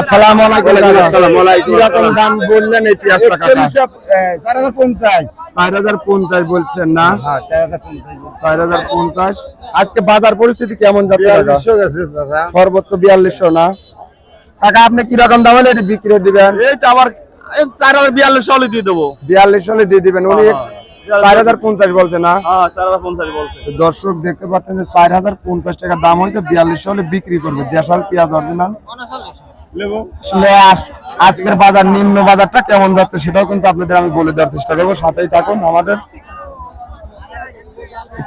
আসসালামু আলাইকুম। কাকা। আসসালামু আলাইকুম। কীরকম দাম বললেন এই পেঁয়াজটা কাকা বলছেন না? হ্যাঁ আজকে বাজার পরিস্থিতি কেমন যাচ্ছে কাকা? গেছে সর্বোচ্চ বিয়াল্লিশশো না? কাকা আপনি কীরকম দাম হলে এটা বিক্রি দিবেন? এই তো আবার এই চার হাজার বিয়াল্লিশ হলে দিয়ে দেবো। বিয়াল্লিশ হলে দিয়ে দিবেন। উনি চার হাজার পঞ্চাশ বলছে না? হ্যাঁ চার হাজার পঞ্চাশ বলছে। দর্শক দেখতে পাচ্ছেন যে চার হাজার পঞ্চাশ টাকা দাম হয়েছে। বিয়াল্লিশ হলে বিক্রি করবে। দেশাল পেঁয়াজ অরিজিনাল আসলে আজকের বাজার নিম্ন বাজারটা কেমন যাচ্ছে সেটাও কিন্তু আপনাদের আমি বলে দেওয়ার চেষ্টা করব। সাথেই থাকুন আমাদের।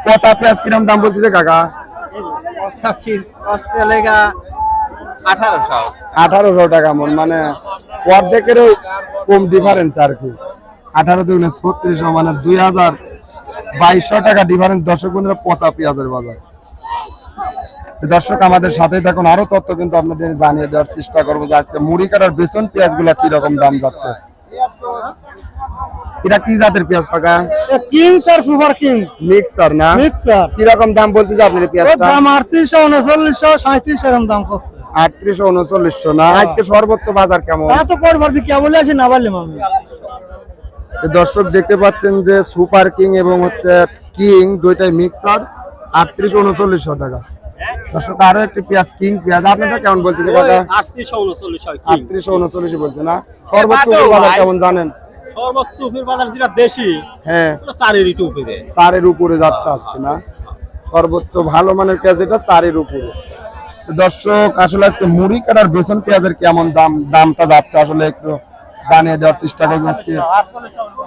পচা পেঁয়াজ কিরম দাম বলতেছে কাকা? আঠারোশো। টাকা মন মানে অর্ধেকেরও কম ডিফারেন্স আর কি। আঠারো ছত্রিশশো মানে দুই হাজার বাইশশো টাকা ডিফারেন্স দর্শক বন্ধুরা পচা পেঁয়াজের বাজার। দর্শক আমাদের সাথেই থাকুন। আরও তথ্য কিন্তু আপনাদের জানিয়ে দেওয়ার চেষ্টা করব যে আজকে মুড়ি কাটার বেসন পেঁয়াজগুলা কীরকম দাম যাচ্ছে। এটা কি জাতের পেঁয়াজ কাকা কিংস আর সুপার কিংস। মিক্সার না? মিক্সার। কি রকম দাম বলতেছে আপনার পেঁয়াজটা? দাম আটত্রিশশো উনচল্লিশশো সাঁত্রিশ এরকম দাম করছে। আটত্রিশশো উনচল্লিশশো না? আজকে সর্বোচ্চ বাজার কেমন? এত পর ভাবছি কে বলে আছি না বললাম আমি দর্শক দেখতে পাচ্ছেন যে সুপার কিং এবং হচ্ছে কিং দুইটাই মিক্সার আটত্রিশ উনচল্লিশশো টাকা। দর্শক আরও একটি পেঁয়াজ কিং পেঁয়াজ আপনাদের কেমন বলতেছে কাকা আটত্রিশশো উনচল্লিশ বলছে না? সর্বোচ্চ বাজার কেমন জানেন? সর্বোচ্চ উপের বাজার যেটা দেশি হ্যাঁ। চারের উপরে। চারের উপরে যাচ্ছে আজকে না? সর্বোচ্চ ভালো মানের পেঁয়াজ এটা চারের উপরে। দর্শক আসলে আজকে মুড়ি কাটার বেসন পেঁয়াজের কেমন দাম দামটা যাচ্ছে আসলে একটু জানিয়ে দেওয়ার চেষ্টা করব আজকে।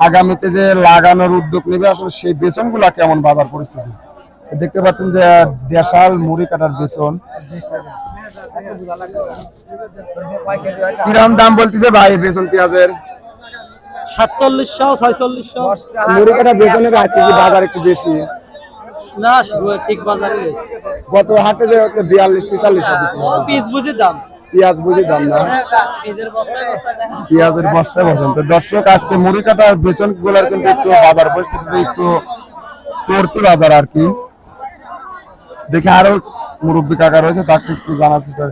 আগামীতে যে লাগানোর উদ্যোগ নেবে আসলে সেই বেসনগুলা কেমন বাজার পরিস্থিতি? দেখতে পাচ্ছেন যে দেশাল মুড়ি কাটার বেসন কিরম দাম বলতেছে ভাই বেসন পেঁয়াজের? সাতচল্লিশশো ছয়চল্লিশশো। মুড়ি কাটা বেসনের কি বাজার একটু বেশি। না ঠিক বাজারে গত হাটে যে হচ্ছে বিয়াল্লিশ তেতাল্লিশ পিস বুঝি দাম। পেঁয়াজ বুঝি দাম না। পিসের বস্তায় বস্তায় পেঁয়াজের বস্তায় বসেন তো দর্শক আজকে মুড়ি কাটার বেসনগুলার কিন্তু একটু বাজার পরিস্থিতিতে একটু চড়তি বাজার আর কি। দেখে আরও মুরব্বী কাকা রয়েছে তাকে একটু জানার চেষ্টা।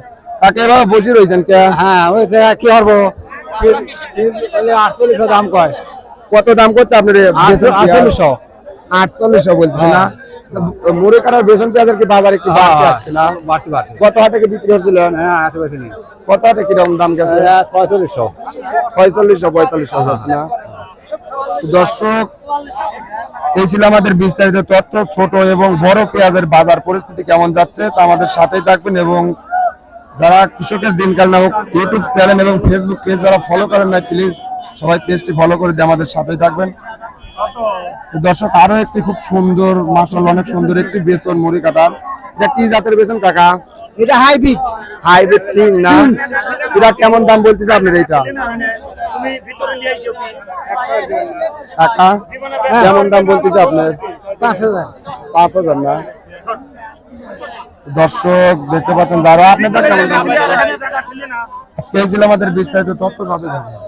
কাকে এবার বসে রয়েছেন কে? হ্যাঁ ওই কি করব? আটচল্লিশশো দাম কয়? কত দাম করছে আপনার পেঁয়াজ? আটচল্লিশশো। আটচল্লিশশো বলছে না? তো মুড়ি কাটার বেসন পেঁয়াজের কি বাজার একটু বাড়ছে আজকে না? বাড়তি বাড়তি। কত হাটে কি বিক্রি হচ্ছিলেন হ্যাঁ নেই। কত হাটে কীরকম দাম গেছে? ছয়চল্লিশশো। ছয়চল্লিশশো পঁয়তাল্লিশশো যাচ্ছে না? দর্শক এই ছিল আমাদের বিস্তারিত তথ্য ছোট এবং বড় পেঁয়াজের বাজার পরিস্থিতি কেমন যাচ্ছে তা আমাদের সাথেই থাকবেন এবং যারা কৃষকের দিনকাল নামক ইউটিউব চ্যানেল এবং ফেসবুক পেজ যারা ফলো করেন না প্লিজ সবাই পেজটি ফলো করে দিয়ে আমাদের সাথেই থাকবেন। দর্শক আরও একটি খুব সুন্দর মার্শাল অনেক সুন্দর একটি বেসন মুড়ি কাটার এটা কি জাতের বেসন কাকা? এটা হাইব্রিড। হাইব্রিড কিং না? এটা কেমন দাম বলতেছে আপনার এইটা কাকা কেমন দাম বলতেছে আপনার? পাঁচ হাজার। পাঁচ হাজার না? দর্শক দেখতে পাচ্ছেন যারা আপনাদের কেমন দাম আজকে ছিল আমাদের বিস্তারিত তথ্য সাথে থাকুন।